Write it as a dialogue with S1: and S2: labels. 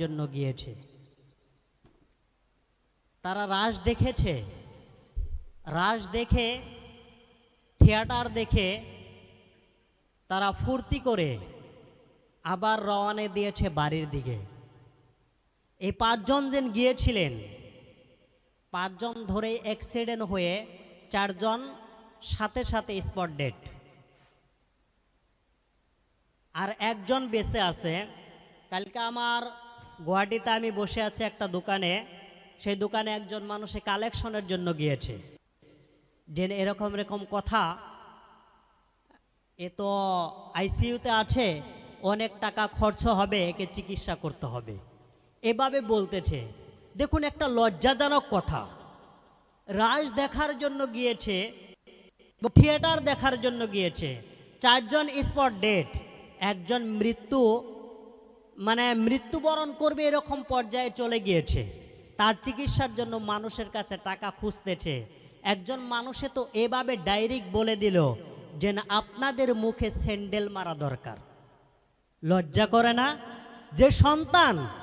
S1: জন্য গিয়েছে। তারা রাস দেখেছে। রাস দেখে, থিয়েটার দেখে তারা ফুর্তি করে আবার রওয়ানে দিয়েছে বাড়ির দিকে। এই পাঁচজন যেন গিয়েছিলেন, পাঁচজন ধরে অ্যাক্সিডেন্ট হয়ে চারজন সাথে সাথে স্পট ডেট আর একজন বেঁচে আছে। কালকে আমার গুয়াহাটিতে আমি বসে আছি একটা দোকানে। সেই দোকানে একজন মানুষে কালেকশনের জন্য গিয়েছে। যে এরকম এরকম কথা, এ তো আইসিইউতে আছে, অনেক টাকা খরচ হবে, একে চিকিৎসা করতে হবে। এভাবে বলতেছে। দেখুন একটা লজ্জাজনক কথা। রাজ দেখার জন্য গিয়েছে, থিয়েটার দেখার জন্য গিয়েছে, চারজন স্পট ডেট, একজন মৃত্যু মানে মৃত্যুবরণ করবে এরকম পর্যায়ে চলে গিয়েছে। তার চিকিৎসার জন্য মানুষের কাছে টাকা খুঁজতেছে। একজন মানুষে তো এভাবে ডাইরেক্ট বলে দিল যে না, আপনাদের মুখে স্যান্ডেল মারা দরকার। লজ্জা করে না? যে সন্তান